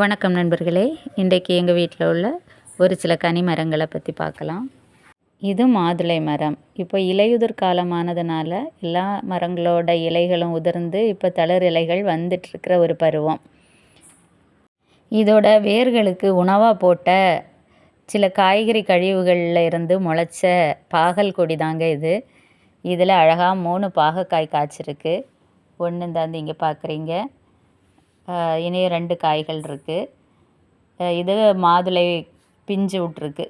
வணக்கம் நண்பர்களே. இன்றைக்கு எங்கள் வீட்டில் உள்ள ஒரு சில கனி மரங்களை பற்றி பார்க்கலாம். இது மாதுளை மரம். இப்போ இலையுதிர் காலமானதுனால எல்லா மரங்களோட இலைகளும் உதிர்ந்து இப்போ தளர் இலைகள் வந்துட்டுருக்கிற ஒரு பருவம். இதோட வேர்களுக்கு உணவாக போட்ட சில காய்கறி கழிவுகளில் இருந்து முளைச்ச பாகல் கொடி தாங்க இது. இதில் அழகாக மூணு பாகக்காய் காய்ச்சிருக்கு. ஒன்று தான் இங்கே பார்க்குறீங்க. இனியும் ரெண்டு காய்கள் இருக்குது இது மாதுளை பிஞ்சு விட்ருக்கு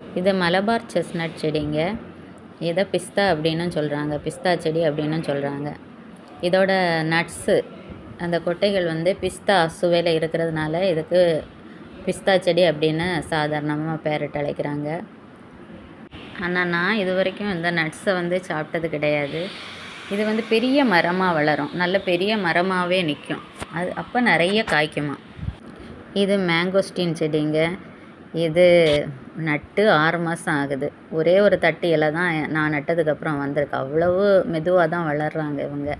இது மலபார் செஸ்னட் செடிங்க. இதை பிஸ்தா அப்படின்னும் சொல்கிறாங்க பிஸ்தா செடி அப்படின்னும் சொல்கிறாங்க இதோட நட்ஸு அந்த கொட்டைகள் வந்து பிஸ்தா சுவையில் இருக்கிறதுனால இதுக்கு பிஸ்தா செடி அப்படின்னு சாதாரணமாக பேரிட்டு அழைக்கிறாங்க. ஆனால் நான் இது வரைக்கும் இந்த நட்ஸை வந்து சாப்பிட்டது கிடையாது. இது வந்து பெரிய மரமாக வளரும். நல்ல பெரிய மரமாகவே நிற்கும் அது அப்போ நிறைய காய்க்குமா இது மேங்கோஸ்டீன் செடிங்க. இது நட்டு ஆறு மாதம் ஆகுது. ஒரே ஒரு தட்டு இலை தான் நான் நட்டதுக்கப்புறம் வந்திருக்கு. அவ்வளவு மெதுவாக தான் வளர்கிறாங்க இவங்க.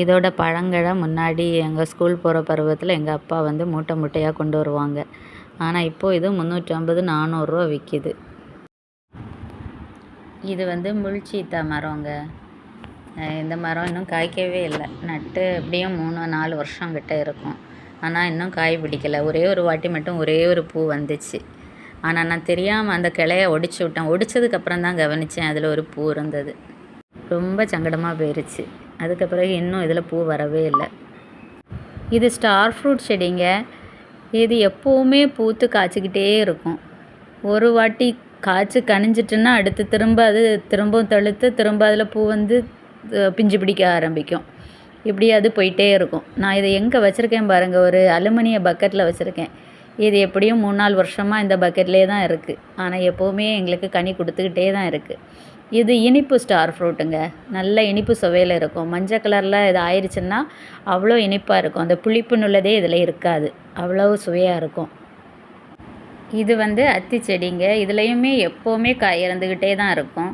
இதோட பழங்களை முன்னாடி எங்கள் ஸ்கூல் போகிற பருவத்தில் எங்கள் அப்பா வந்து மூட்டை மூட்டையாக கொண்டு வருவாங்க. ஆனால் இப்போது இது முந்நூற்றி ஐம்பது நானூறுரூவா விற்கிது இது வந்து முள்சீத்தா மரங்க. இந்த மரம் இன்னும் காய்க்கவே இல்லை. நட்டு எப்படியும் மூணு நாலு வருஷம் கிட்ட இருக்கும். ஆனால் இன்னும் காய் பிடிக்கலை. ஒரே ஒரு வாட்டி மட்டும் ஒரே ஒரு பூ வந்துச்சு. ஆனால் நான் தெரியாமல் அந்த கிளைய ஒடிச்சு விட்டேன். ஒடிச்சதுக்கப்புறம் தான் கவனித்தேன் அதில் ஒரு பூ இருந்தது. ரொம்ப சங்கடமாக போயிருச்சு. அதுக்கப்புறம் இன்னும் இதில் பூ வரவே இல்லை. இது ஸ்டார் ஃப்ரூட் செடிங்க. இது எப்போவுமே பூத்து காய்ச்சிக்கிட்டே இருக்கும். ஒரு வாட்டி காய்ச்சி கனிஞ்சிட்டுன்னா அடுத்து திரும்ப அது திரும்பவும் தழுத்து திரும்ப அதில் பூ வந்து பிஞ்சு பிடிக்க ஆரம்பிக்கும். இப்படி அது போயிட்டே இருக்கும். நான் இதை எங்கே வச்சுருக்கேன் பாருங்கள் ஒரு அலுமினிய பக்கெட்டில் வச்சுருக்கேன். இது எப்படியும் மூணு நாலு வருஷமாக இந்த பக்கெட்லேயே தான் இருக்குது ஆனால் எப்போவுமே எங்களுக்கு கனி கொடுத்துக்கிட்டே தான் இருக்குது இது இனிப்பு ஸ்டார் ஃப்ரூட்டுங்க. நல்ல இனிப்பு சுவையில் இருக்கும். மஞ்சள் கலரில் இது ஆயிடுச்சுன்னா அவ்வளோ இனிப்பாக இருக்கும். அந்த புளிப்புன்னுள்ளதே இதில் இருக்காது. அவ்வளோ சுவையாக இருக்கும். இது வந்து அத்தி செடிங்க. இதுலேயுமே எப்போவுமே காய் இறந்துக்கிட்டே தான் இருக்கும்.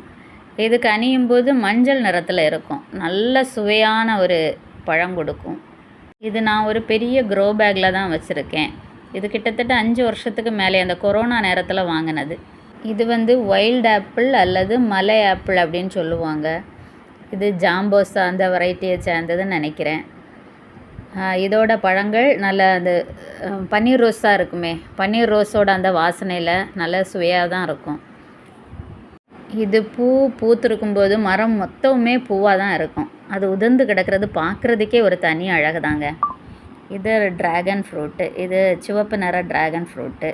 இது கனியும் போது மஞ்சள் நிறத்தில் இருக்கும். நல்ல சுவையான ஒரு பழம் கொடுக்கும். இது நான் ஒரு பெரிய க்ரோ பேக்கில் தான் வச்சுருக்கேன். இது கிட்டத்தட்ட அஞ்சு வருஷத்துக்கு மேலே அந்த கொரோனா நேரத்தில் வாங்கினது. இது வந்து வைல்டு ஆப்பிள் அல்லது மலை ஆப்பிள் அப்படின்னு சொல்லுவாங்க. இது ஜாம்போஸா அந்த வெரைட்டியை சேர்ந்ததுன்னு நினைக்கிறேன். இதோட பழங்கள் நல்ல அந்த பன்னீர் ரோஸாக இருக்குமே. பன்னீர் ரோஸோட அந்த வாசனையில் நல்ல சுவையாக தான் இருக்கும். இது பூ பூத்திருக்கும் போது மரம் மொத்தமுமே பூவாக தான் இருக்கும். அது உதிர்ந்து கிடக்கிறது பார்க்குறதுக்கே ஒரு தனி அழகு தாங்க இது ட்ராகன் ஃப்ரூட்டு இது சிவப்பு நிற ட்ராகன் ஃப்ரூட்டு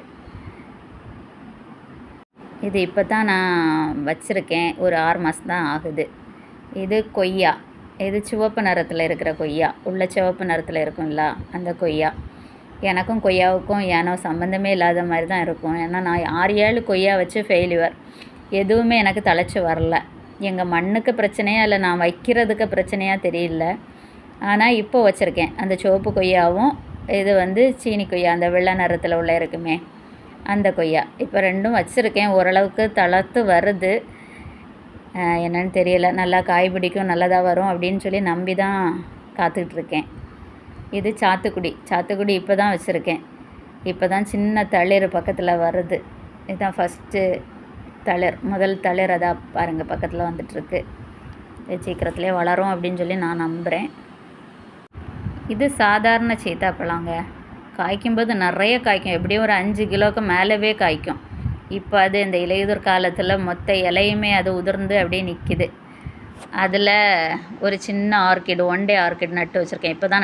இது இப்போ தான் நான் வச்சுருக்கேன். ஒரு ஆறு மாதம் தான் ஆகுது. இது கொய்யா. இது சிவப்பு நிறத்தில் இருக்கிற கொய்யா. உள்ள சிவப்பு நிறத்தில் இருக்கும்ல அந்த கொய்யா. எனக்கும் கொய்யாவுக்கும் ஏனோ சம்மந்தமே இல்லாத மாதிரி தான் இருக்கும். ஏன்னா நான் ஆறு ஏழு கொய்யா வச்சு ஃபெயிலியர் எதுவுமே எனக்கு தலைச்சி வரல. எங்கள் மண்ணுக்கு பிரச்சனையாக இல்லை நான் வைக்கிறதுக்கு பிரச்சனையாக தெரியல. ஆனால் இப்போ வச்சுருக்கேன். அந்த சிவப்பு கொய்யாவும் இது வந்து சீனி கொய்யா அந்த வெள்ளை நிறத்தில் உள்ள இருக்குமே அந்த கொய்யா. இப்போ ரெண்டும் வச்சுருக்கேன். ஓரளவுக்கு தளர்த்து வருது. என்னன்னு தெரியல. நல்லா காய் பிடிக்கும் நல்லதாக வரும் அப்படின்னு சொல்லி நம்பி தான் காத்துட்ருக்கேன் இது சாத்துக்குடி. சாத்துக்குடி இப்போ தான் வச்சுருக்கேன். இப்போ தான் சின்ன தளிர் பக்கத்தில் வருது. இதுதான் ஃபஸ்ட்டு தளிர். முதல் தளிர் அதான் பாருங்கள் பக்கத்தில் வந்துட்டுருக்கு. சீக்கிரத்துலேயே வளரும் அப்படின்னு சொல்லி நான் நம்புகிறேன் இது சாதாரண சீத்தாப்பழங்க. காய்க்கும்போது நிறைய காய்க்கும். எப்படியும் ஒரு அஞ்சு கிலோவுக்கு மேலவே காய்க்கும். இப்போ அது இந்த இலையுதிர் காலத்தில் மொத்த இலையுமே அது உதிர்ந்து அப்படியே நிற்கிது அதில் ஒரு சின்ன ஆர்கிட் ஒன் டே ஆர்கிட் நட்டு வச்சுருக்கேன். இப்போ தான்